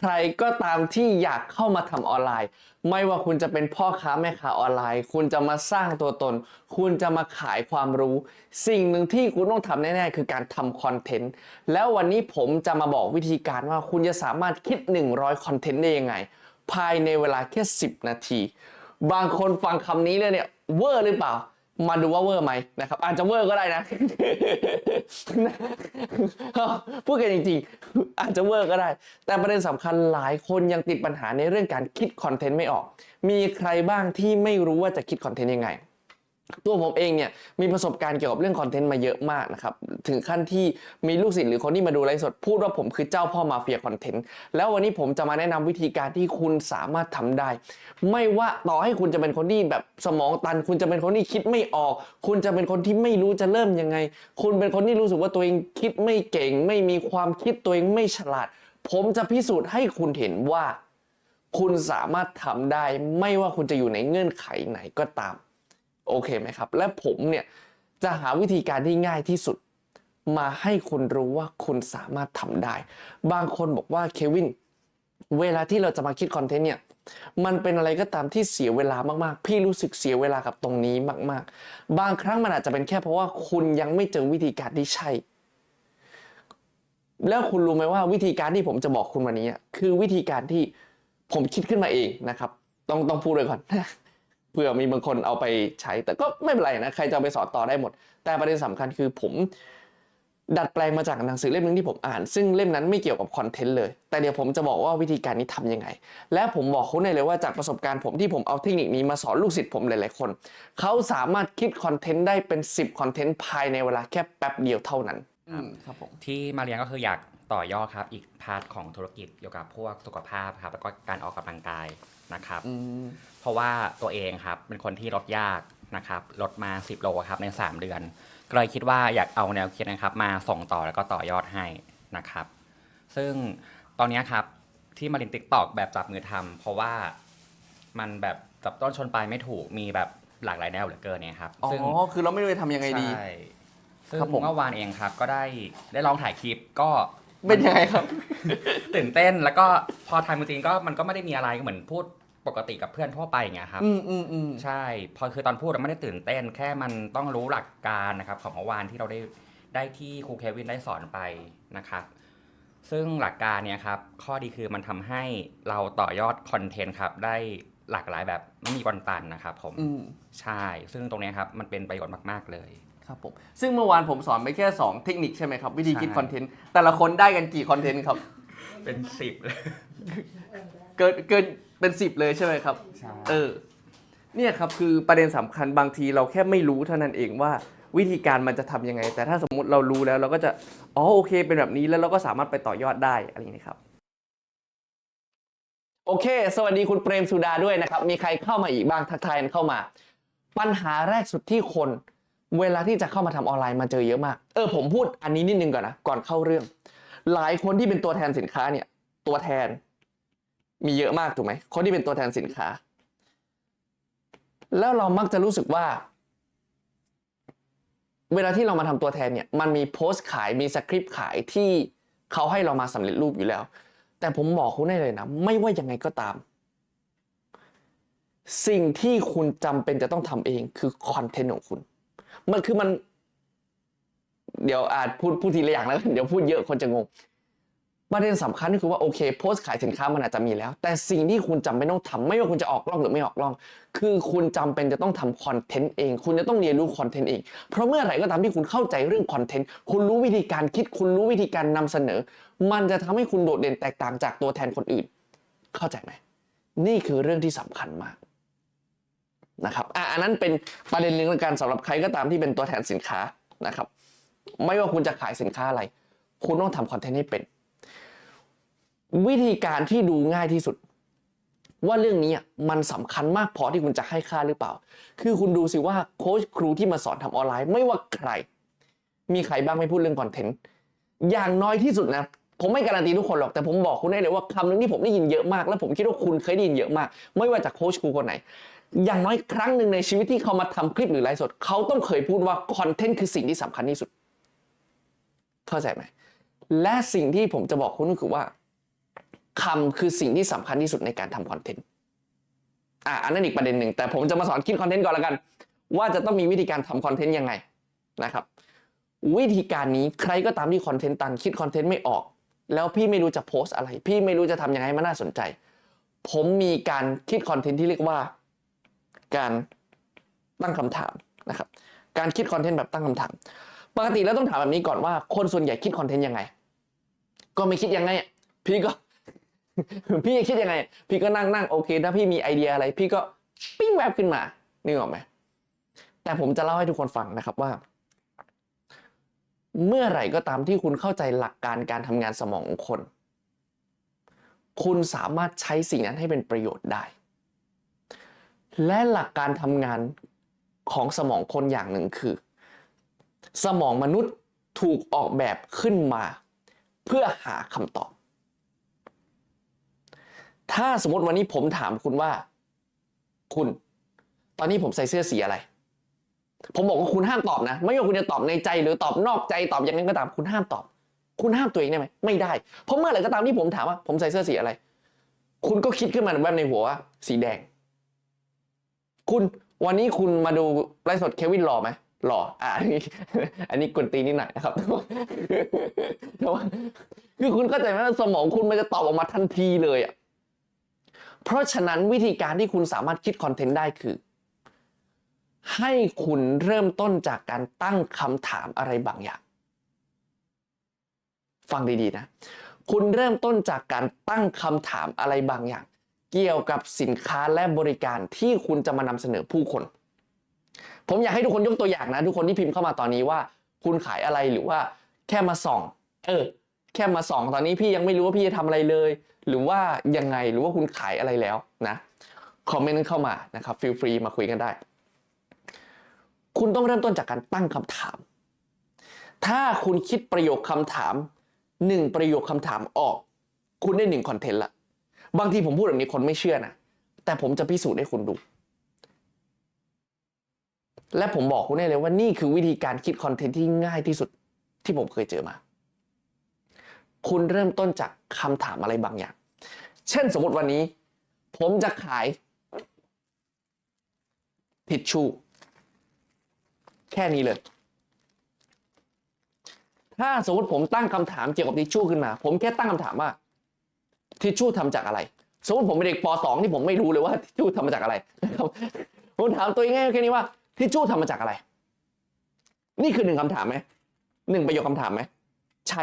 ใครก็ตามที่อยากเข้ามาทำออนไลน์ ไม่ว่าคุณจะเป็นพ่อค้าแม่ค้าออนไลน์ คุณจะมาสร้างตัวตน คุณจะมาขายความรู้ สิ่งหนึ่งที่คุณต้องทำแน่ๆ คือการทำคอนเทนต์ แล้ววันนี้ผมจะมาบอกวิธีการว่าคุณจะสามารถคิด 100 คอนเทนต์ได้ยังไง ภายในเวลาแค่ 10 นาที บางคนฟังคำนี้เลยเนี่ยเวอร์หรือเปล่า มาดูว่าเวอร์ไหมนะครับ อาจจะเวอร์ก็ได้นะ พูดกันจริงๆ อาจจะเวอร์ก็ได้ แต่ประเด็นสำคัญหลายคนยังติดปัญหาในเรื่องการคิดคอนเทนต์ไม่ออก มีใครบ้างที่ไม่รู้ว่าจะคิดคอนเทนต์ยังไง ตัวผมเองเนี่ยมีประสบการณ์เกี่ยวกับเรื่องคอนเทนต์มาเยอะมากนะครับถึงขั้นที่มีลูกศิษย์หรือคนที่มาดูไลฟ์สดพูดว่าผมคือเจ้าพ่อมาเฟียคอนเทนต์แล้ววันนี้ผมจะมาแนะนำวิธีการที่คุณสามารถทำได้ ไม่ว่าต่อให้คุณจะเป็นคนที่แบบสมองตัน คุณจะเป็นคนที่คิดไม่ออก คุณจะเป็นคนที่ไม่รู้จะเริ่มยังไง คุณเป็นคนที่รู้สึกว่าตัวเองคิดไม่เก่ง ไม่มีความคิดตัวเองไม่ฉลาด ผมจะพิสูจน์ให้คุณเห็นว่า คุณสามารถทำได้ ไม่ว่าคุณจะอยู่ในเงื่อนไขไหนก็ตาม โอเคไหมครับ และผมเนี่ยจะหาวิธีการที่ง่ายที่สุด มาให้คุณรู้ว่าคุณสามารถทำได้ บางคนบอกว่าเควินเวลาที่เราจะมาคิดคอนเทนต์เนี่ยมันเป็นอะไรก็ตามที่เสียเวลามากๆ พี่รู้สึกเสียเวลากับตรงนี้มากๆ บางครั้งมันอาจจะเป็นแค่เพราะว่าคุณยังไม่เจอวิธีการที่ใช่ แล้วคุณรู้ไหมว่าวิธีการที่ผมจะบอกคุณวันนี้ คือวิธีการที่ผมคิดขึ้นมาเองนะครับ ต้องต้องพูดเลยก่อน เผื่อมีบางคนเอาไปใช้ แต่ก็ไม่เป็นไรนะ ใครจะเอาไปสอนต่อได้หมด แต่ประเด็นสำคัญคือผมดัดแปลงมาจากหนังสือเล่มหนึงที่ผมอ่าน ซึ่งเล่มนั้นไม่เกี่ยวกับคอนเทนต์เลย แต่เดี๋ยวผมจะบอกว่าวิธีการนี้ทำยังไง และผมบอกคุณได้เลยว่าจากประสบการณ์ผมที่ผมเอาเทคนิคนี้มาสอนลูกศิษย์ผมหลายๆคน เขาสามารถคิดคอนเทนต์ได้เป็น 10คอนเทนต์ภายในเวลาแค่แป๊บเดียวเท่านั้นอืมครับผมที่มาเรียนก็คืออยากต่อยอดครับอีกพาร์ทของธุรกิจเกี่ยวกับพวกสุขภาพครับแล้วก็การออกกำลังกาย นะครับอืมเพราะว่าตัวเองครับเป็นคนที่ลดยากนะครับลดมา 10 โลครับใน 3 เดือน ก็เลยคิดว่าอยากเอาแนวคิดนะครับ มาส่งต่อแล้วก็ต่อยอดให้นะครับ ซึ่งตอนเนี้ยครับที่มาเรียนติ๊กตอกแบบจับมือทำเพราะว่ามันแบบจับต้นชนปลายไม่ถูกมีแบบหลากหลายแนวเหลือเกินเนี่ยครับอ๋อ ซึ่งคือเราไม่รู้จะทำยังไงดี ใช่ซึ่งครับผม เมื่อวานเองครับ ก็ได้ได้ลองถ่ายคลิปก็ เป็นยังไงครับ ตื่นเต้นแล้วก็พอทำจริงๆก็มันก็ไม่ได้มีอะไรก็เหมือนพูด ปกติกับเพื่อนทั่วไปอย่างเงี้ยครับ อืมอืมอืมใช่ พอคือตอนพูดเราไม่ได้ตื่นเต้น แค่มันต้องรู้หลักการนะครับ ของเมื่อวานที่เราได้ได้ที่ครูเควินได้สอนไปนะครับ ซึ่งหลักการเนี่ยครับ ข้อดีคือมันทำให้เราต่อยอดคอนเทนต์ครับได้หลากหลายแบบไม่มีวันตันนะครับผม อืม ใช่ ซึ่งตรงเนี้ยครับมันเป็นประโยชน์มาก ๆ เลย ครับผม ซึ่งเมื่อวานผมสอนไปแค่ 2 เทคนิคใช่ไหมครับ วิธีคิดใช่ คอนเทนต์ แต่ละคนได้กันกี่คอนเทนต์ครับ เป็นสิบเลย เกินเกิน เป็น10เลยใช่ไหมครับ ใช่เออ เนี่ยครับคือประเด็นสำคัญบางทีเราแค่ไม่รู้เท่านั้นเองว่าวิธีการมันจะทำยังไง แต่ถ้าสมมุติเรารู้แล้วเราก็จะอ๋อโอเค เป็นแบบนี้แล้วเราก็สามารถไปต่อยอดได้อะไรอย่างนี้ครับ โอเค สวัสดีคุณเปรมสุดาด้วยนะครับ มีใครเข้ามาอีกบ้างทักทายกันเข้ามา ปัญหาแรกสุดที่คน เวลาที่จะเข้ามาทำออนไลน์มาเจอเยอะมาก เออผมพูดอันนี้นิดนึงก่อนนะก่อนเข้าเรื่อง หลายคนที่เป็นตัวแทนสินค้าเนี่ย ตัวแทน มีเยอะมากถูกไหมคนที่เป็นตัวแทนสินค้า แล้วเรามักจะรู้สึกว่า เวลาที่เรามาทำตัวแทนเนี่ยมันมีโพสต์ขายมีสคริปต์ขายที่เขาให้เรามาสำเร็จรูปอยู่แล้ว แต่ผมบอกคุณได้เลยนะ ไม่ว่ายังไงก็ตาม สิ่งที่คุณจำเป็นจะต้องทำเองคือคอนเทนต์ของคุณ มันคือมัน เดี๋ยวอาจพูดพูดทีละอย่างแล้วเดี๋ยวพูดเยอะคนจะงง ประเด็นสำคัญก็คือว่าโอเคโพสต์ขายสินค้ามันอาจจะมีแล้ว แต่สิ่งที่คุณจำเป็นต้องทำไม่ว่าคุณจะออกกล้องหรือไม่ออกกล้อง คือคุณจำเป็นจะต้องทำคอนเทนต์เอง คุณจะต้องเรียนรู้คอนเทนต์เอง เพราะเมื่อไหร่ก็ตามที่คุณเข้าใจเรื่องคอนเทนต์คุณรู้วิธีการคิดคุณรู้วิธีการนำเสนอ มันจะทำให้คุณโดดเด่นแตกต่างจากตัวแทนคนอื่น เข้าใจไหมนี่คือเรื่องที่สำคัญมากนะครับอะอันนั้นเป็นประเด็นหนึ่งในการสำหรับใครก็ตามที่เป็นตัวแทนสินค้านะครับ ไม่ว่าคุณจะขายสินค้าอะไร คุณต้องทำคอนเทนต์ให้เป็น วิธีการที่ดูง่ายที่สุด ว่าเรื่องนี้มันสำคัญมากพอที่คุณจะให้ค่าหรือเปล่า คือคุณดูสิว่าโค้ชครูที่มาสอนทำออนไลน์ไม่ว่าใคร มีใครบ้างไม่พูดเรื่องคอนเทนต์อย่างน้อยที่สุดนะผมไม่การันตีทุกคนหรอกแต่ผมบอกคุณได้เลยว่าคำหนึงที่ผมได้ยินเยอะมาก และผมคิดว่าคุณเคยได้ยินเยอะมาก ไม่ว่าจากโค้ชครูคนไหน อย่างน้อยครั้งหนึ่งในชีวิตที่เขามาทำคลิปหรือไลฟ์สดเขาต้องเคยพูดว่าคอนเทนต์คือสิ่งที่สำคัญที่สุด เข้าใจไหมและสิ่งที่ผมจะบอกคุณก็คือว่า คำคือสิ่งที่สำคัญที่สุดในการทำคอนเทนต์อะอันนั้นอีกประเด็นหนึ่งแต่ผมจะมาสอนคิดคอนเทนต์ก่อนละกัน ว่าจะต้องมีวิธีการทำคอนเทนต์ยังไงนะครับ วิธีการนี้ใครก็ตามที่คอนเทนต์ตันคิดคอนเทนต์ไม่ออก แล้วพี่ไม่รู้จะโพสต์อะไร พี่ไม่รู้จะทำยังไงมันน่าสนใจ ผมมีการคิดคอนเทนต์ที่เรียกว่า การตั้งคำถามนะครับ การคิดคอนเทนต์แบบตั้งคำถาม ปกติแล้วต้องถามแบบนี้ก่อนว่า คนส่วนใหญ่คิดคอนเทนต์ยังไง ก็ไม่คิดยังไงอะพี่ก็ พี่คิดยังไง พี่ก็นั่งนั่งโอเคถ้าพี่มีไอเดียอะไร พี่ก็ปิ้งแวบขึ้นมานึกออกไหมแต่ผมจะเล่าให้ทุกคนฟังนะครับว่า เมื่อไหร่ก็ตามที่คุณเข้าใจหลักการการทำงานสมองของคน คุณสามารถใช้สิ่งนั้นให้เป็นประโยชน์ได้ และหลักการทำงานของสมองคนอย่างหนึ่งคือ สมองมนุษย์ถูกออกแบบขึ้นมา เพื่อหาคำตอบ ถ้าสมมติวันนี้ผมถามคุณว่า คุณ ตอนนี้ผมใส่เสื้อสีอะไร ผมบอกว่าคุณห้ามตอบนะ ไม่ว่าคุณจะตอบในใจหรือตอบนอกใจตอบอยังไงก็ตามคุณห้ามตอบ คุณห้ามตัวเองได้ไหมไม่ได้ เพราะเมื่อไหร่ก็ตามที่ผมถามว่า ผมใส่เสื้อสีอะไร คุณก็คิดขึ้นมาแวบในหัวว่าสีแดง คุณวันนี้คุณมาดูไลฟ์สดเควินหล่อไหมหล่ออะอันนี้อันนี้กวนตีนิดหน่อยนะครับแต่ว่าคือคุณเข้าใจไหมสมองคุณมันจะตอบออกมาทันทีเลยอะ เพราะฉะนั้นวิธีการที่คุณสามารถคิดคอนเทนต์ได้คือ ให้คุณเริ่มต้นจากการตั้งคำถามอะไรบางอย่าง ฟังดีๆนะ คุณเริ่มต้นจากการตั้งคำถามอะไรบางอย่าง เกี่ยวกับสินค้าและบริการที่คุณจะมานำเสนอผู้คน ผมอยากให้ทุกคนยกตัวอย่างนะ ทุกคนที่พิมพ์เข้ามาตอนนี้ว่า คุณขายอะไรหรือว่าแค่มาส่อง เออ แค่มาส่องตอนนี้พี่ยังไม่รู้ว่าพี่จะทำอะไรเลย หรือว่ายังไงหรือว่าคุณขายอะไรแล้วนะคอมเมนต์เข้ามานะครับฟรีฟรีมาคุยกันได้ คุณต้องเริ่มต้นจากการตั้งคำถาม ถ้าคุณคิดประโยคคำถามหนึ่งประโยคคำถามออก คุณได้หนึ่งคอนเทนต์ละบางทีผมพูดแบบนี้คนไม่เชื่อนะแต่ผมจะพิสูจน์ให้คุณดู และผมบอกคุณได้เลยว่านี่คือวิธีการคิดคอนเทนต์ที่ง่ายที่สุดที่ผมเคยเจอมา คุณเริ่มต้นจากคำถามอะไรบางอย่าง เช่นสมมติวันนี้ ผมจะขายทิชชู่แค่นี้เลย ถ้าสมมติผมตั้งคำถามเกี่ยวกับทิชชู่ขึ้นมา ผมแค่ตั้งคำถามว่าทิชชู่ทำจากอะไร สมมติผมเป็นเด็กป .2 ที่ผมไม่รู้เลยว่าทิชชู่ทำมาจากอะไรนะครับผมถามตัวเองง่ายแค่นี้ว่าทิชชู่ทำมาจากอะไร นี่คือหนึ่งคำถามไหมหนึ่งประโยคคำถามไหมใช่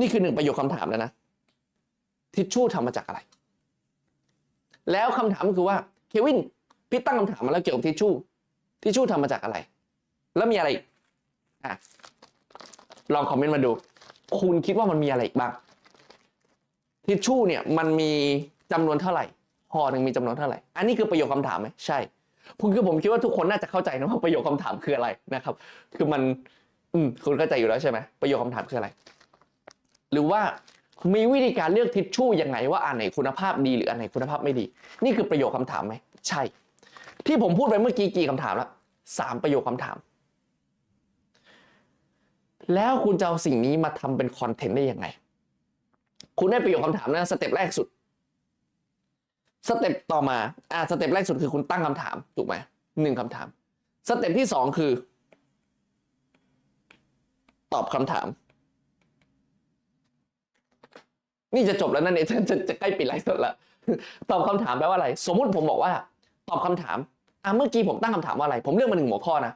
นี่คือหนึ่งประโยคคำถามแล้วนะ ทิชชู่ทำมาจากอะไร แล้วคำถามก็คือว่าเควินพี่ตั้งคำถามมาแล้วเกี่ยวกับทิชชู่ทิชชู่ทำมาจากอะไร แล้วมีอะไรอีกอะลองคอมเมนต์มาดู คุณคิดว่ามันมีอะไรอีกบ้างทิชชู่เนี่ยมันมีจำนวนเท่าไหร่ห่อหนึ่งมีจำนวนเท่าไหร่ อันนี้คือประโยคคำถามไหมใช่ผมคือผมคิดว่าทุกคนน่าจะเข้าใจนะว่าประโยคคำถามคืออะไรนะครับ คือมัน อืมคุณเข้าใจอยู่แล้วใช่ไหมประโยคคำถามคืออะไร หรือว่า มีวิธีการเลือกทิชชู่ยังไงว่าอันไหนคุณภาพดีหรืออันไหนคุณภาพไม่ดี นี่คือประโยคคำถามไหมใช่ ที่ผมพูดไปเมื่อกี้กี่คำถามแล้วสามประโยคคำถาม แล้วคุณจะเอาสิ่งนี้มาทำเป็นคอนเทนต์ได้ยังไง คุณได้ประโยคคำถามนะสเต็ปแรกสุดสเต็ปต่อมาอ่าสเต็ปแรกสุดคือคุณตั้งคำถามถูกไหมหนึ่งคำถาม สเต็ปที่สองคือ ตอบคำถาม นี่จะจบแล้วนั่นเองจะจะจะใกล้ปิดไลฟ์สดแล้วตอบคำถามแปลว่าอะไร สมมุติผมบอกว่า ตอบคำถามอะเมื่อกี้ผมตั้งคำถามว่าอะไร ผมเลือกมาหนึ่งหัวข้อนะ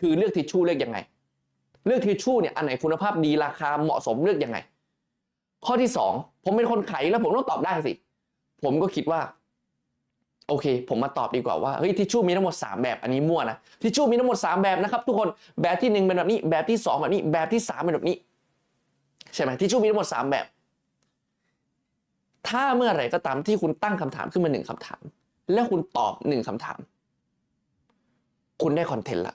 คือเลือกทิชชู่เลือกยังไง เลือกทิชชู่เนี่ยอันไหนคุณภาพดีราคาเหมาะสมเลือกยังไง ข้อที่สองผมเป็นคนไขแล้วผมต้องตอบได้สิ ผมก็คิดว่า โอเค ผมมาตอบดีกว่าว่าเฮ้ยทิชชู่มีทั้งหมด 3 แบบอันนี้มั่วนะทิชชู่มีทั้งหมด 3 แบบนะครับ ทุกคนแบบที่หนึ่งเป็นแบบนี้ แบบที่สองแบบนี้ แบบที่สามเป็นแบบนี้ ใช่ไหมทิชชู่มีทั้งหมด 3 แบบ ถ้าเมื่อไหร่ก็ตามที่คุณตั้งคำถามขึ้นมาหนึ่งคำถาม แล้วคุณตอบหนึ่งคำถาม คุณได้คอนเทนต์ละ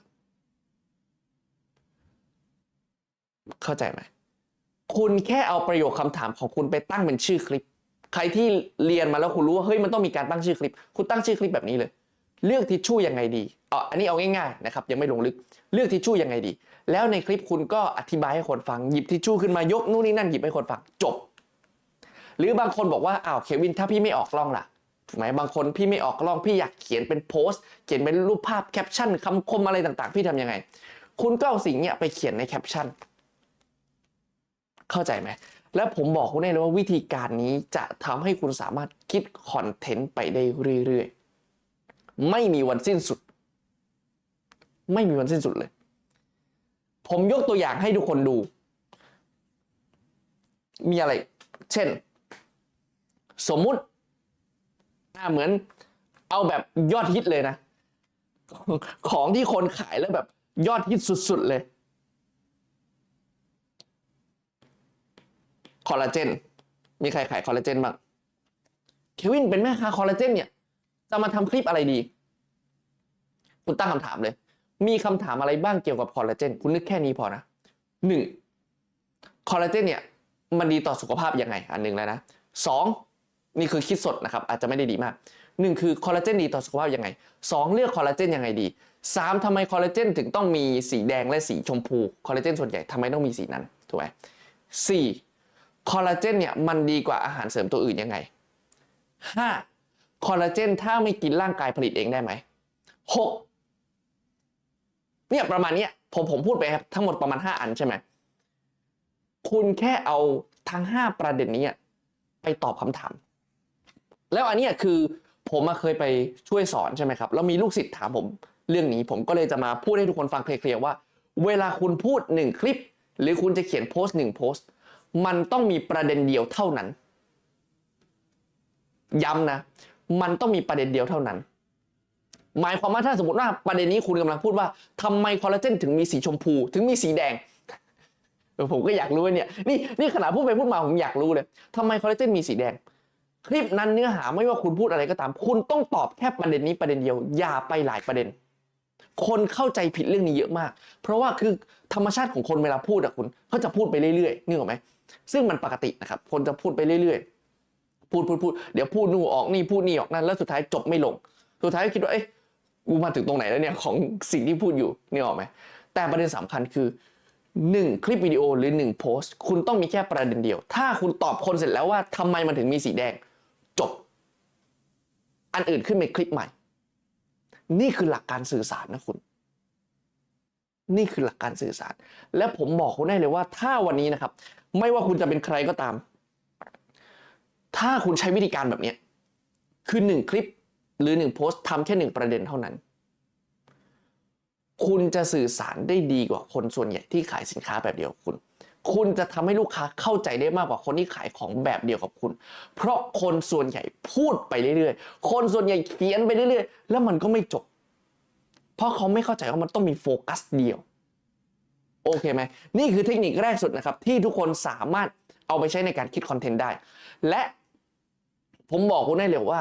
เข้าใจไหม คุณแค่เอาประโยคคำถามของคุณไปตั้งเป็นชื่อคลิป ใครที่เรียนมาแล้วคุณรู้ว่าเฮ้ยมันต้องมีการตั้งชื่อคลิป คุณตั้งชื่อคลิปแบบนี้เลย เลือกทิชชู่ยังไงดีอ๋ออันนี้เอาง่ายๆนะครับ ยังไม่ลงลึก เลือกทิชชู่ยังไงดี แล้วในคลิปคุณก็อธิบายให้คนฟัง หยิบทิชชู่ขึ้นมายกนู่นนี่นั่นหยิบให้คนฟังจบ หรือบางคนบอกว่าอ้าวเควินถ้าพี่ไม่ออกกล้องล่ะถูกไหมบางคนพี่ไม่ออกกล้องพี่อยากเขียนเป็นโพสต์ เขียนเป็นรูปภาพแคปชั่นคำคมอะไรต่างๆ พี่ทำยังไง คุณก็เอาสิ่งเนี้ยไปเขียนในแคปชั่น เข้าใจไหม แล้วผมบอกคุณได้เลยว่าวิธีการนี้จะทำให้คุณสามารถคิดคอนเทนต์ไปได้เรื่อยๆ ไม่มีวันสิ้นสุด ไม่มีวันสิ้นสุดเลย ผมยกตัวอย่างให้ทุกคนดู มีอะไร เช่น สมมุติเหมือนเอาแบบยอดฮิตเลยนะ ของที่คนขายแล้วแบบยอดฮิตสุด ๆ เลย คอลลาเจน มีใครขายคอลลาเจนบ้างเควินเป็นแม่ค้าคอลลาเจนเนี่ย จะมาทำคลิปอะไรดี คุณตั้งคำถามเลย มีคำถามอะไรบ้างเกี่ยวกับคอลลาเจน คุณนึกแค่นี้พอนะหนึ่งคอลลาเจนเนี่ย มันดีต่อสุขภาพยังไง อันหนึ่งแล้วนะสอง นี่คือคิดสดนะครับ อาจจะไม่ได้ดีมากหนึ่งคือคอลลาเจนดีต่อสุขภาพยังไงสองเลือกคอลลาเจนยังไงดีสามทำไมคอลลาเจนถึงต้องมีสีแดงและสีชมพูคอลลาเจนส่วนใหญ่ทำไมต้องมีสีนั้นถูกไหมสี่คอลลาเจนเนี่ยมันดีกว่าอาหารเสริมตัวอื่นยังไง 5. คอลลาเจนถ้าไม่กินร่างกายผลิตเองได้ไหม 6. เนี่ยประมาณนี้ผมผมพูดไปครับทั้งหมดประมาณ 5 อันใช่ไหมคุณแค่เอาทั้ง 5 ประเด็นนี้ไปตอบคำถาม แล้วอันนี้คือผมมาเคยไปช่วยสอนใช่ไหมครับแล้วมีลูกศิษย์ถามผมเรื่องนี้ ผมก็เลยจะมาพูดให้ทุกคนฟังเคลียร์ๆว่า เวลาคุณพูด 1 คลิป หรือคุณจะเขียนโพสต์หนึ่งโพสต์ มันต้องมีประเด็นเดียวเท่านั้น ย้ำนะ มันต้องมีประเด็นเดียวเท่านั้น หมายความว่าถ้าสมมติว่าประเด็นนี้คุณกำลังพูดว่าทำไมคอลลาเจนถึงมีสีชมพู ถึงมีสีแดงผมก็อยากรู้เนี่ยนี่นี่ขนาดพูดไปพูดมาผมอยากรู้เลยทำไมคอลลาเจนมีสีแดง คลิปนั้นเนื้อหาไม่ว่าคุณพูดอะไรก็ตาม คุณต้องตอบแค่ประเด็นนี้ประเด็นเดียว อย่าไปหลายประเด็น คนเข้าใจผิดเรื่องนี้เยอะมาก เพราะว่าคือธรรมชาติของคนเวลาพูดอะคุณเขาจะพูดไปเรื่อยๆนึกออกไหมซึ่งมันปกตินะครับ คนจะพูดไปเรื่อยๆ พูดพูดพูดเดี๋ยวพูดนู่นออกนี่พูดนี่ออกนั่นแล้วสุดท้ายจบไม่ลง สุดท้ายก็คิดว่าเอ๊ะกูมาถึงตรงไหนแล้วเนี่ยของสิ่งที่พูดอยู่นี่ออกไหมแต่ประเด็นสำคัญคือหนึ่งคลิปวิดีโอหรือหนึ่งโพสต์ คุณต้องมีแค่ประเด็นเดียว ถ้าคุณตอบคนเสร็จแล้วว่าทำไมมันถึงมีสีแดง อันอื่นขึ้นเป็นคลิปใหม่ นี่คือหลักการสื่อสารนะคุณ นี่คือหลักการสื่อสาร และผมบอกคุณได้เลยว่า ถ้าวันนี้นะครับ ไม่ว่าคุณจะเป็นใครก็ตาม ถ้าคุณใช้วิธีการแบบนี้ คือหนึ่งคลิปหรือหนึ่งโพสต์ทำแค่หนึ่งประเด็นเท่านั้น คุณจะสื่อสารได้ดีกว่าคนส่วนใหญ่ที่ขายสินค้าแบบเดียวคุณ คุณจะทำให้ลูกค้าเข้าใจได้มากกว่าคนที่ขายของแบบเดียวกับคุณ เพราะคนส่วนใหญ่พูดไปเรื่อยๆ คนส่วนใหญ่เขียนไปเรื่อยๆ แล้วมันก็ไม่จบ เพราะเขาไม่เข้าใจว่ามันต้องมีโฟกัสเดียว โอเคไหม นี่คือเทคนิคแรกสุดนะครับ ที่ทุกคนสามารถเอาไปใช้ในการคิดคอนเทนต์ได้ และผมบอกคุณได้เลยว่า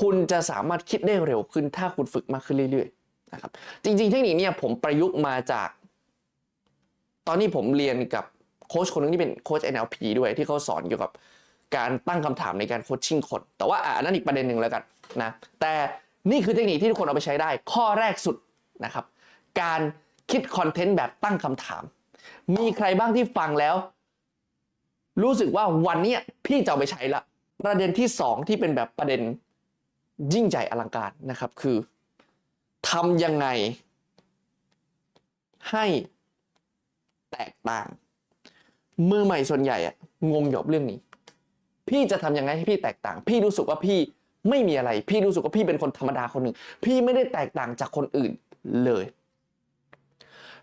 คุณจะสามารถคิดได้เร็วขึ้นถ้าคุณฝึกมากขึ้นเรื่อยๆนะครับ จริงๆ เทคนิคนี่ยผมประยุกต์มาจาก ตอนนี้ผมเรียนกับโค้ชคนหนึงที่เป็นโค้ช NLP ด้วยที่เขาสอนเกี่ยวกับการตั้งคำถามในการโคชชิ่งคนแต่ว่าอันนั้นอีกประเด็นหนึ่งแล้วกันนะแต่นี่คือเทคนิคที่ทุกคนเอาไปใช้ได้ ข้อแรกสุดนะครับ การคิดคอนเทนต์แบบตั้งคำถาม มีใครบ้างที่ฟังแล้ว รู้สึกว่าวันนี้พี่จะเอาไปใช้ละประเด็นที่สองที่เป็นแบบประเด็นยิ่งใหญ่อลังการนะครับคือทำยังไงให้ แตกต่าง มือใหม่ส่วนใหญ่อะงงกับเรื่องนี้ พี่จะทำยังไงให้พี่แตกต่าง พี่รู้สึกว่าพี่ไม่มีอะไร พี่รู้สึกว่าพี่เป็นคนธรรมดาคนหนึ่ง พี่ไม่ได้แตกต่างจากคนอื่นเลย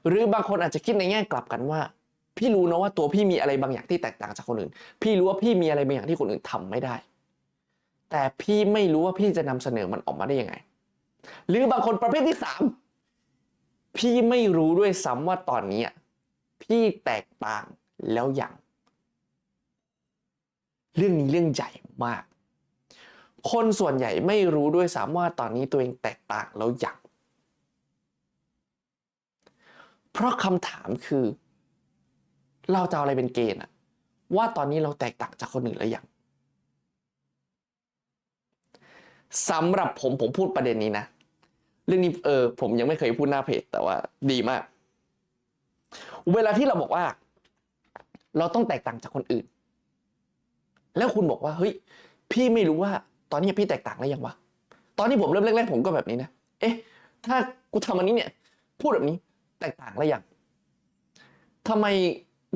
หรือบางคนอาจจะคิดในแง่กลับกันว่า พี่รู้นะว่าตัวพี่มีอะไรบางอย่างที่แตกต่างจากคนอื่น พี่รู้ว่าพี่มีอะไรบางอย่างที่คนอื่นทำไม่ได้ แต่พี่ไม่รู้ว่าพี่จะนำเสนอมันออกมาได้ยังไง หรือบางคนประเภทที่สามพี่ไม่รู้ด้วยซ้ำว่าตอนนี้ อะพี่แตกต่างแล้วอย่าง เรื่องนี้เรื่องใหญ่มาก คนส่วนใหญ่ไม่รู้ด้วยซ้ำว่าตอนนี้ตัวเองแตกต่างแล้วอย่าง เพราะคำถามคือ เราจะเอาอะไรเป็นเกณฑ์อะว่าตอนนี้เราแตกต่างจากคนอื่นแล้วอย่างสำหรับผมผมพูดประเด็นนี้นะ เรื่องนี้เออผมยังไม่เคยพูดหน้าเพจแต่ว่าดีมาก เวลาที่เราบอกว่า เราต้องแตกต่างจากคนอื่น แล้วคุณบอกว่าเฮ้ย พี่ไม่รู้ว่า ตอนนี้พี่แตกต่างแล้วยังวะตอนนี้ผมเริ่มแรกๆผมก็แบบนี้นะเอ๊ะ ถ้ากูทำอันนี้เนี่ย พูดแบบนี้แตกต่างแล้วยังทำไม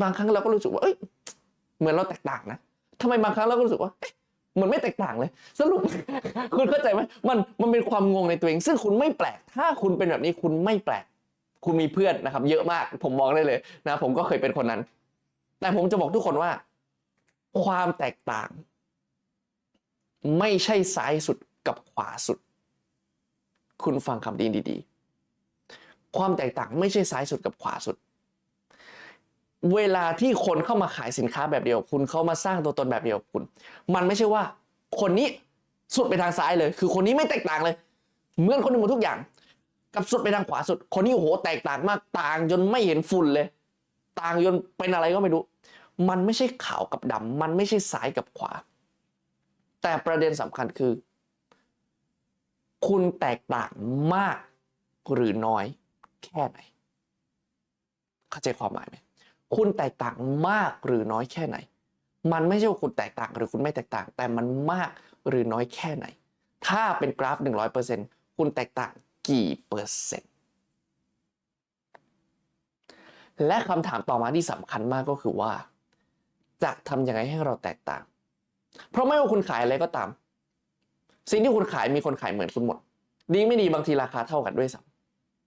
บางครั้งเราก็รู้สึกว่าเอ้ย เหมือนเราแตกต่างนะทำไมบางครั้งเราก็รู้สึกว่าเอ๊ะเหมือนไม่แตกต่างเลย สรุปคุณเข้าใจไหมมันมันเป็นความงงในตัวเอง ซึ่งคุณไม่แปลก ถ้าคุณเป็นแบบนี้คุณไม่แปลก คุณมีเพื่อนนะครับ เยอะมากผมมองได้เลยนะผมก็เคยเป็นคนนั้น แต่ผมจะบอกทุกคนว่า ความแตกต่าง ไม่ใช่ซ้ายสุดกับขวาสุด คุณฟังคำนี้ดีๆ ความแตกต่างไม่ใช่ซ้ายสุดกับขวาสุด เวลาที่คนเข้ามาขายสินค้าแบบเดียว คุณเข้ามาสร้างตัวตนแบบเดียวคุณ มันไม่ใช่ว่า คนนี้สุดไปทางซ้ายเลย คือคนนี้ไม่แตกต่างเลย เหมือนคนอื่นหมดทุกอย่าง กับสุดไปทางขวาสุด คนนี้โอ้โหแตกต่างมากต่างจนไม่เห็นฝุ่นเลย ต่างจนเป็นอะไรก็ไม่รู้ มันไม่ใช่ขาวกับดำมันไม่ใช่ซ้ายกับขวา แต่ประเด็นสำคัญคือ คุณแตกต่างมากหรือน้อยแค่ไหน เข้าใจความหมายไหมคุณแตกต่างมากหรือน้อยแค่ไหน มันไม่ใช่ว่าคุณแตกต่างหรือคุณไม่แตกต่าง แต่มันมากหรือน้อยแค่ไหน ถ้าเป็นกราฟ 100%คุณแตกต่าง กี่เปอร์เซ็นต์และคำถามต่อมาที่สำคัญมากก็คือว่า จะทำยังไงให้เราแตกต่าง เพราะไม่ว่าคุณขายอะไรก็ตาม สิ่งที่คุณขายมีคนขายเหมือนคุณหมด ดีไม่ดีบางทีราคาเท่ากันด้วยซ้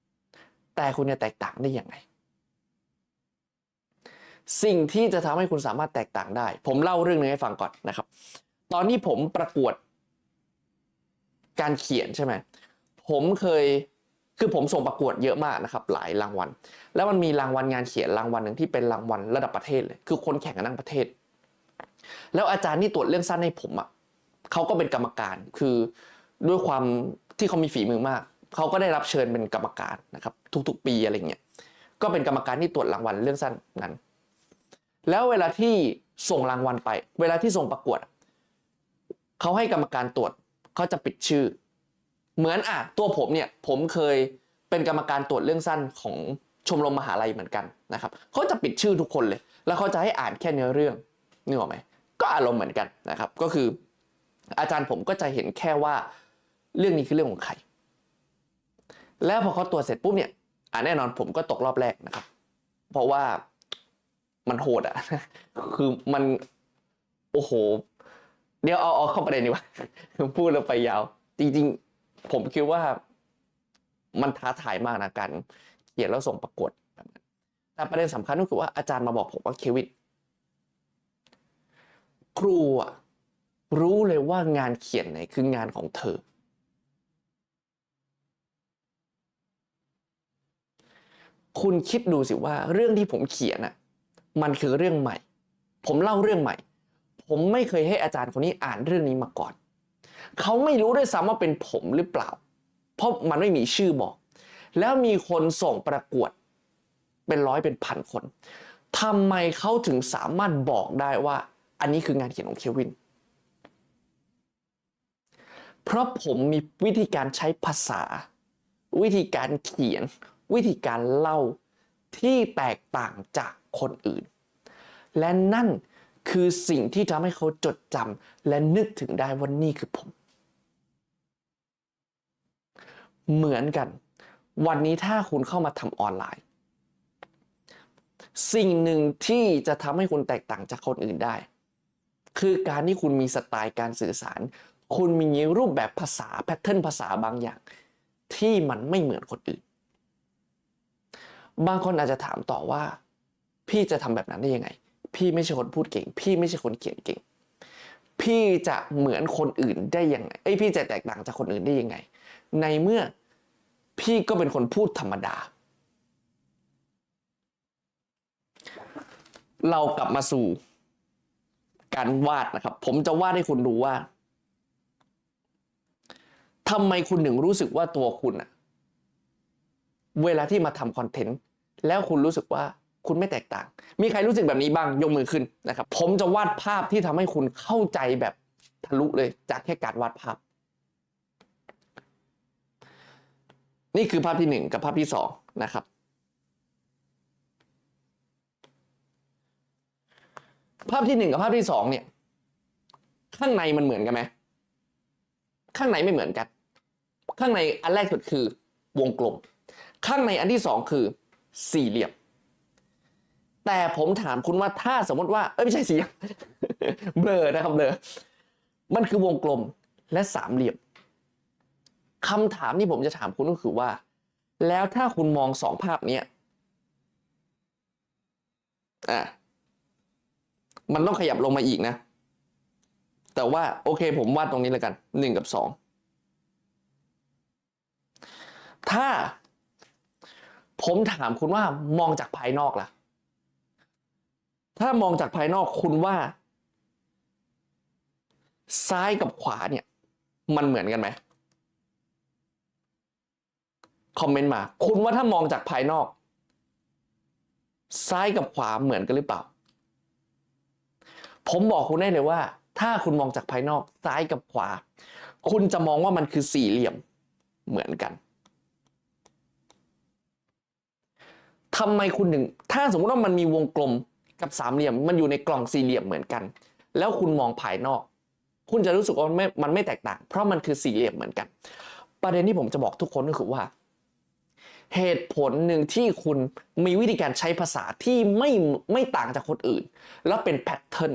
ำแต่คุณจะแตกต่างได้ยังไง สิ่งที่จะทำให้คุณสามารถแตกต่างได้ ผมเล่าเรื่องหนึงให้ฟังก่อนนะครับ ตอนที่ผมประกวด การเขียนใช่ไหม ผมเคยคือผมส่งประกวดเยอะมากนะครับหลายรางวัล แล้วมันมีรางวัลงานเขียนรางวัลหนึ่งที่เป็นรางวัลระดับประเทศเลย คือคนแข่งกันทั้งประเทศ แล้วอาจารย์ที่ตรวจเรื่องสั้นให้ผมอะเขาก็เป็นกรรมการคือด้วยความที่เขามีฝีมือมากเขาก็ได้รับเชิญเป็นกรรมการนะครับ ทุกๆ ปีอะไรเงี้ยก็เป็นกรรมการที่ตรวจรางวัลเรื่องสั้นนั้น แล้วเวลาที่ส่งรางวัลไป เวลาที่ส่งประกวดเขาให้กรรมการตรวจเขาจะปิดชื่อ เหมือนอะตัวผมเนี่ยผมเคยเป็นกรรมการตรวจเรื่องสั้นของชมรมมหาลัยเหมือนกันนะครับเขาจะปิดชื่อทุกคนเลย แล้วเขาจะให้อ่านแค่เนื้อเรื่องนึกออกไหมก็อารมณ์เหมือนกันนะครับ ก็คือ อาจารย์ผมก็จะเห็นแค่ว่าเรื่องนี้คือเรื่องของใคร แล้วพอเขาตรวจเสร็จปุ๊บเนี่ยอ่าแน่นอนผมก็ตกรอบแรกนะครับ เพราะว่ามันโหดอะคือมันโอ้โห เดี๋ยวเอาเอาเข้าประเด็นดีกว่าพูดแล้วไปยาว จริง ๆ ผมคิดว่ามันท้าทายมากนะการเขียนแล้วส่งประกวดแต่ประเด็นสำคัญก็คือว่าอาจารย์มาบอกผมว่าเควินครูอะรู้เลยว่างานเขียนไหนคืองานของเธอ คุณคิดดูสิว่าเรื่องที่ผมเขียนอะมันคือเรื่องใหม่ ผมเล่าเรื่องใหม่ ผมไม่เคยให้อาจารย์คนนี้อ่านเรื่องนี้มาก่อน เขาไม่รู้ด้วยซ้ำว่าเป็นผมหรือเปล่า เพราะมันไม่มีชื่อบอก แล้วมีคนส่งประกวด เป็นร้อยเป็นพันคนทำไมเขาถึงสามารถบอกได้ว่า อันนี้คืองานเขียนของเควิน เพราะผมมีวิธีการใช้ภาษา วิธีการเขียน วิธีการเล่าที่แตกต่างจากคนอื่น และนั่นคือสิ่งที่ทำให้เขาจดจำและนึกถึงได้ว่านี่คือผม เหมือนกัน วันนี้ถ้าคุณเข้ามาทำออนไลน์ สิ่งหนึ่งที่จะทำให้คุณแตกต่างจากคนอื่นได้ คือการที่คุณมีสไตล์การสื่อสาร คุณมีรูปแบบภาษาแพทเทิร์นภาษาบางอย่าง ที่มันไม่เหมือนคนอื่น บางคนอาจจะถามต่อว่า พี่จะทำแบบนั้นได้ยังไง พี่ไม่ใช่คนพูดเก่ง พี่ไม่ใช่คนเขียนเก่งพี่จะเหมือนคนอื่นได้ยังไง เอ้ยพี่จะแตกต่างจากคนอื่นได้ยังไง ในเมื่อพี่ก็เป็นคนพูดธรรมดา เรากลับมาสู่การวาดนะครับ ผมจะวาดให้คุณดูว่าทำไมคุณถึงรู้สึกว่าตัวคุณอะเวลาที่มาทำคอนเทนต์แล้วคุณรู้สึกว่าคุณไม่แตกต่าง มีใครรู้สึกแบบนี้บ้างยกมือขึ้นนะครับ ผมจะวาดภาพที่ทำให้คุณเข้าใจแบบทะลุเลยจากแค่การวาดภาพ นี่คือภาพที่หนึ่งกับภาพที่สองนะครับ ภาพที่หนึ่งกับภาพที่สองเนี่ย ข้างในมันเหมือนกันไหมข้างในไม่เหมือนกัน ข้างในอันแรกสุดคือวงกลม ข้างในอันที่สองคือสี่เหลี่ยม แต่ผมถามคุณว่าถ้าสมมติว่าเอ้ยไม่ใช่สี่เหลี่ยมเบลอนะครับเบลอมันคือวงกลมและสามเหลี่ยม คำถามที่ผมจะถามคุณก็คือว่า แล้วถ้าคุณมองสองภาพเนี้ยอะมันต้องขยับลงมาอีกนะ แต่ว่าโอเคผมวาดตรงนี้แล้วกันหนึ่งกับสองถ้าผมถามคุณว่ามองจากภายนอกล่ะ ถ้ามองจากภายนอกคุณว่า ซ้ายกับขวาเนี่ย มันเหมือนกันไหม คอมเมนต์มา คุณว่าถ้ามองจากภายนอก ซ้ายกับขวาเหมือนกันหรือเปล่า ผมบอกคุณได้เลยว่า ถ้าคุณมองจากภายนอกซ้ายกับขวา คุณจะมองว่ามันคือสี่เหลี่ยมเหมือนกันทำไมคุณถึง ถ้าสมมติว่ามันมีวงกลมกับสามเหลี่ยม มันอยู่ในกล่องสี่เหลี่ยมเหมือนกัน แล้วคุณมองภายนอก คุณจะรู้สึกว่ามันไม่มันไม่แตกต่าง เพราะมันคือสี่เหลี่ยมเหมือนกัน ประเด็นที่ผมจะบอกทุกคนก็คือว่า เหตุผลหนึ่งที่คุณมีวิธีการใช้ภาษาที่ไม่ไม่ต่างจากคนอื่น แล้วเป็นแพทเทิร์น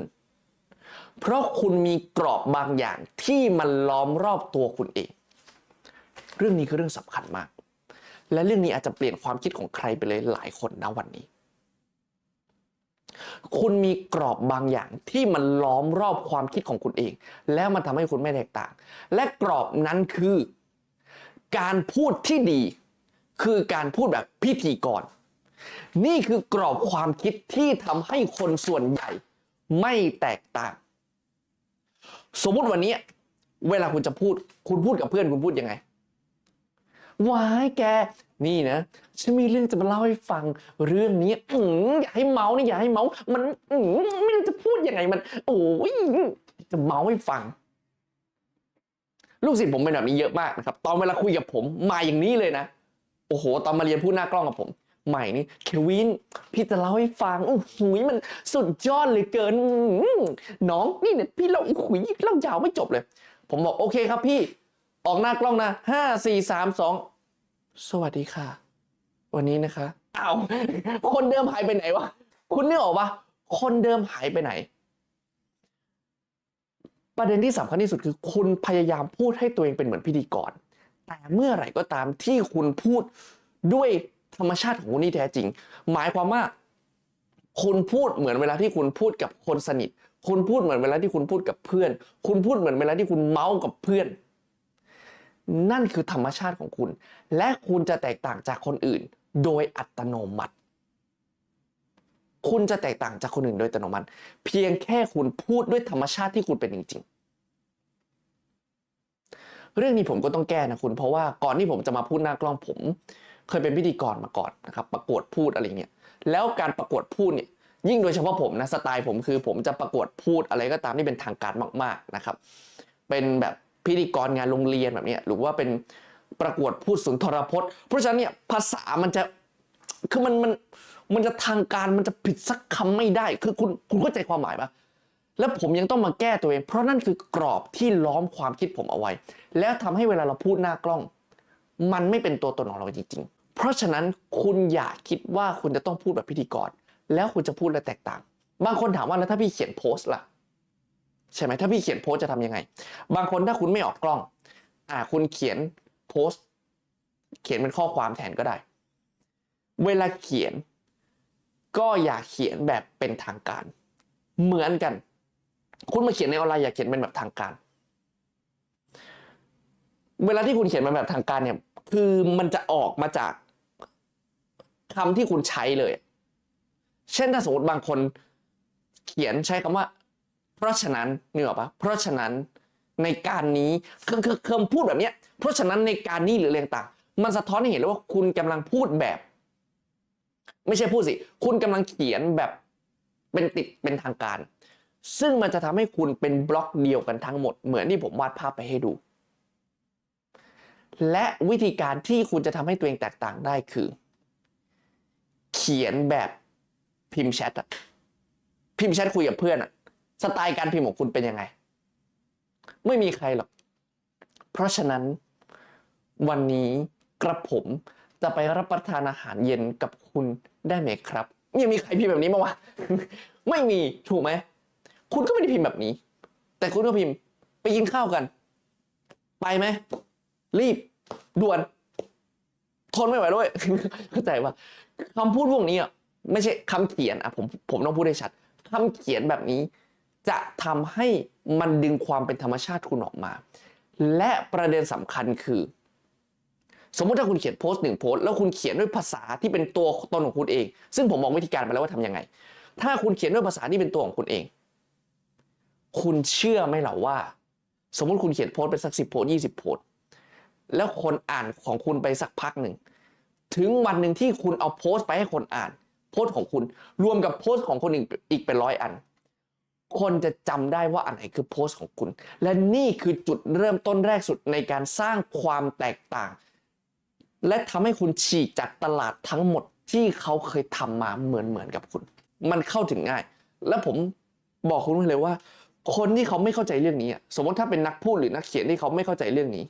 เพราะคุณมีกรอบบางอย่างที่มันล้อมรอบตัวคุณเอง เรื่องนี้คือเรื่องสำคัญมาก และเรื่องนี้อาจจะเปลี่ยนความคิดของใครไปเลยหลายคนนะวันนี้ คุณมีกรอบบางอย่างที่มันล้อมรอบความคิดของคุณเอง แล้วมันทำให้คุณไม่แตกต่าง และกรอบนั้นคือ การพูดที่ดี คือการพูดแบบพิธีกร นี่คือกรอบความคิดที่ทำให้คนส่วนใหญ่ไม่แตกต่าง สมมุติวันนี้เวลาคุณจะพูด คุณพูดกับเพื่อนคุณพูดยังไงวายแก นี่นะ ฉันมีเรื่องจะมาเล่าให้ฟัง เรื่องนี้อือย่าให้เมาส์นี่อย่าให้เมาส์มันอืไม่รู้จะพูดยังไงมัน โอ้ยจะเมาส์ให้ฟัง ลูกศิษย์ผมเป็นแบบนี้เยอะมากนะครับ ตอนเวลาคุยกับผมมาอย่างนี้เลยนะ อ้โห ตอนมาเรียนพูดหน้ากล้องกับผม ใหม่นี่เควิน พี่จะเล่าให้ฟังโอ้โหมันสุดยอดเลยเกิน น้องนี่เนี่ยพี่เล่าโอ้โหเล่ายาวไม่จบเลย ผมบอกโอเคครับพี่ ออกหน้ากล้องนะห้าสี่สามสองสวัสดีค่ะ วันนี้นะคะอ้าวคนเดิมหายไปไหนวะคุณนึกออกปะคนเดิมหายไปไหน ประเด็นที่สำคัญที่สุดคือ คุณพยายามพูดให้ตัวเองเป็นเหมือนพิธีกร แต่เมื่อไหร่ก็ตามที่คุณพูดด้วยธรรมชาติของคุณที่แท้จริง หมายความว่าคุณพูดเหมือนเวลาที่คุณพูดกับคนสนิท คุณพูดเหมือนเวลาที่คุณพูดกับเพื่อน คุณพูดเหมือนเวลาที่คุณเมาส์กับเพื่อน นั่นคือธรรมชาติของคุณ และคุณจะแตกต่างจากคนอื่น โดยอัตโนมัติ คุณจะแตกต่างจากคนอื่นโดยอัตโนมัติ เพียงแค่คุณพูดด้วยธรรมชาติที่คุณเป็นจริง เรื่องนี้ผมก็ต้องแก้นะคุณ เพราะว่าก่อนที่ผมจะมาพูดหน้ากล้องผม เคยเป็นพิธีกรมาก่อนนะครับประกวดพูดอะไรเงี้ยแล้วการประกวดพูดเนี่ยยิ่งโดยเฉพาะผมนะสไตล์ผมคือ ผมจะประกวดพูดอะไรก็ตามที่เป็นทางการมาก ๆนะครับ เป็นแบบพิธีกรงานโรงเรียนแบบนี้หรือว่าเป็นประกวดพูดสุนทรพจน์ เพราะฉะนั้นเนี่ยภาษามันจะคือมันมันมันจะทางการมันจะผิดสักคำไม่ได้ คือคุณคุณเข้าใจความหมายปะ แล้วผมยังต้องมาแก้ตัวเอง เพราะนั่นคือกรอบที่ล้อมความคิดผมเอาไว้ แล้วทำให้เวลาเราพูดหน้ากล้อง มันไม่เป็นตัวตนของเราจริงๆ เพราะฉะนั้นคุณอย่าคิดว่าคุณจะต้องพูดแบบพิธีกรแล้วคุณจะพูดและแตกต่าง บางคนถามว่าแล้วถ้าพี่เขียนโพสต์ล่ะใช่ไหมถ้าพี่เขียนโพสต์จะทำยังไง บางคนถ้าคุณไม่ออกกล้อง อ่าคุณเขียนโพสต์เขียนเป็นข้อความแทนก็ได้ เวลาเขียน ก็อย่าเขียนแบบเป็นทางการ เหมือนกัน คุณมาเขียนในออนไลน์อย่าเขียนเป็นแบบทางการ เวลาที่คุณเขียนเป็นแบบทางการเนี่ย คือมันจะออกมาจากคำที่คุณใช้เลย เช่นถ้าสมมติบางคนเขียนใช้คำว่า เพราะฉะนั้นนึกออปะเพราะฉะนั้นในการนี้คือคือคำพูดแบบเนี้ย เพราะฉะนั้นในการนี้หรือเรื่องต่าง มันสะท้อนให้เห็นเลยว่าคุณกำลังพูดแบบ ไม่ใช่พูดสิ คุณกำลังเขียนแบบเป็นติดเป็นทางการ ซึ่งมันจะทำให้คุณเป็นบล็อกเดียวกันทั้งหมด เหมือนที่ผมวาดภาพไปให้ดู และวิธีการที่คุณจะทำให้ตัวเองแตกต่างได้คือ เขียนแบบพิมพ์แชทอะพิมพ์แชทคุยกับเพื่อนอะสไตล์การพิมพ์ของคุณเป็นยังไง ไม่มีใครหรอก เพราะฉะนั้นวันนี้กระผมจะไปรับประทานอาหารเย็นกับคุณได้ไหมครับยังมีใครพิมพ์แบบนี้มาวะ ไม่มีถูกไหม คุณก็ไม่ได้พิมพ์แบบนี้ แต่คุณก็พิมพ์ ไปกินข้าวกัน ไปไหม รีบ ด่วน ทนไม่ไหวด้วย เข้าใจว่าคำพูดพวกนี้อะไม่ใช่คำเขียนอะผมผมต้องพูดให้ชัดคำเขียนแบบนี้ จะทำให้มันดึงความเป็นธรรมชาติคุณออกมา และประเด็นสำคัญคือ สมมุติถ้าคุณเขียนโพสต์หนึ่งโพสต์แล้วคุณเขียนด้วยภาษาที่เป็นตัวตนของคุณเอง ซึ่งผมบอกวิธีการไปแล้วว่าทำยังไง ถ้าคุณเขียนด้วยภาษาที่เป็นตัวของคุณเอง คุณเชื่อไหมเหรอว่า สมมติคุณเขียนโพสต์ไปสักสิบโพสยี่สิบโพสต์แล้วคนอ่านของคุณไปสักพักหนึ่ง ถึงวันหนึ่งที่คุณเอาโพสต์ไปให้คนอ่าน โพสต์ของคุณรวมกับโพสต์ของคนอื่นอีกเป็นร้อยอัน คนจะจำได้ว่าอันไหนคือโพสต์ของคุณ และนี่คือจุดเริ่มต้นแรกสุดในการสร้างความแตกต่าง และทำให้คุณฉีกจากตลาดทั้งหมดที่เขาเคยทำมาเหมือนเหมือนกับคุณ มันเข้าถึงง่าย และผมบอกคุณไว้เลยว่า คนที่เขาไม่เข้าใจเรื่องนี้อะสมมติถ้าเป็นนักพูดหรือนักเขียนที่เขาไม่เข้าใจเรื่องนี้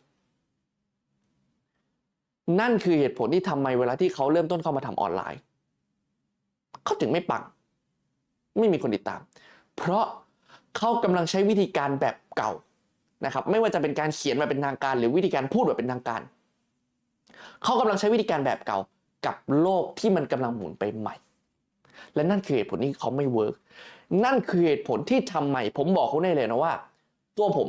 นั่นคือเหตุผลที่ทำไมเวลาที่เขาเริ่มต้นเข้ามาทำออนไลน์ เขาถึงไม่ปัง ไม่มีคนติดตาม เพราะเขากำลังใช้วิธีการแบบเก่านะครับไม่ว่าจะเป็นการเขียนแบบเป็นทางการ หรือวิธีการพูดแบบเป็นทางการ เขากำลังใช้วิธีการแบบเก่ากับโลกที่มันกำลังหมุนไปใหม่ และนั่นคือเหตุผลที่เขาไม่เวิร์ก นั่นคือเหตุผลที่ทำไมผมบอกเขาได้เลยนะว่า ตัวผม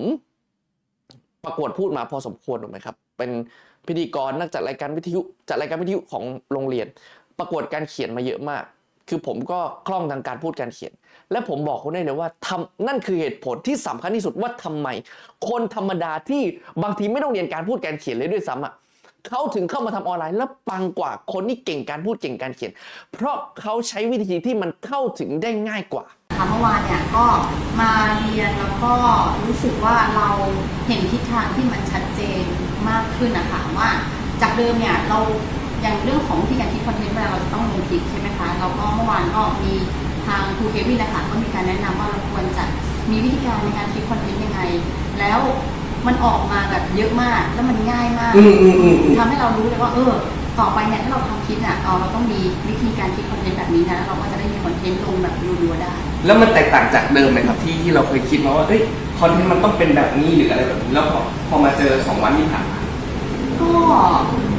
ประกวดพูดมาพอสมควรถูกไหมครับ เป็นพิธีกรนักจัดรายการวิทยุจัดรายการวิทยุของโรงเรียน ประกวดการเขียนมาเยอะมาก คือผมก็คล่องทางการพูดการเขียน และผมบอกเขาได้เลยว่าทำนั่นคือเหตุผลที่สำคัญที่สุดว่าทำไม คนธรรมดาที่บางทีไม่ต้องเรียนการพูดการเขียนเลยด้วยซ้ำอะ เขาถึงเข้ามาทำออนไลน์แล้วปังกว่าคนที่เก่งการพูดเก่งการเขียน เพราะเขาใช้วิธีที่มันเข้าถึงได้ง่ายกว่าค่ะเมื่อวานเนี่ยก็มาเรียนแล้วก็รู้สึกว่าเราเห็นทิศทางที่มันชัดเจนมากขึ้นนะคะว่า จากเดิมเนี่ยเราอย่างเรื่องของวิธีการคิดคอนเทนต์เวลาเราจะต้องลงคลิปใช่ไหมคะเราก็เมื่อวานก็มีทางครูเควินนะคะก็มีการแนะนำว่าเราควรจะมีวิธีการในการคิดคอนเทนต์ยังไง แล้ว มันออกมาแบบเยอะมากแล้วมันง่ายมากอืมอืมอืมอืม ทำให้เรารู้เลยว่า เออ ต่อไปเนี่ยถ้าเราทำคลิปเนี่ยเอาเราต้องมีวิธีการคิดคอนเทนต์แบบนี้นะแล้วเราก็จะได้มีคอนเทนต์ลงแบบรัวๆได้ แล้วมันแตกต่างจากเดิมไหมครับที่ที่เราเคยคิดมาว่าเอ้ยคอนเทนต์มันต้องเป็นแบบนี้หรืออะไรแบบนี้แล้วพอพอมาเจอสองวันที่ผ่านมาก็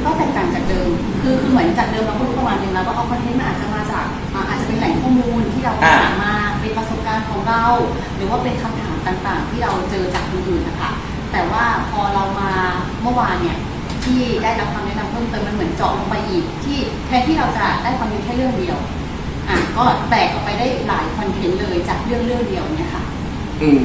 ก็แตกต่างจากเดิม คือคือเหมือนจากเดิมเราก็รู้ประมาณนึงแล้วว่าเอาคอนเทนต์มันอาจจะมาจากอ่าอาจจะเป็นแหล่งข้อมูลที่เราอ่าหามาเป็นประสบการณ์ของเรา หรือว่าเป็นคำถามต่างๆ ที่เราเจอจากคนอื่นนะคะ แต่ว่าพอเรามาเมื่อวานเนี่ยที่ได้รับคำแนะนำเพิ่มเติมมันเหมือนเจาะลงไปอีก ที่แทนที่เราจะได้ความรู้แค่เรื่องเดียวอะก็แตกออกไปได้หลายคอนเทนต์เลยจากเรื่องเรื่องเดียวเนี่ยค่ะ อืม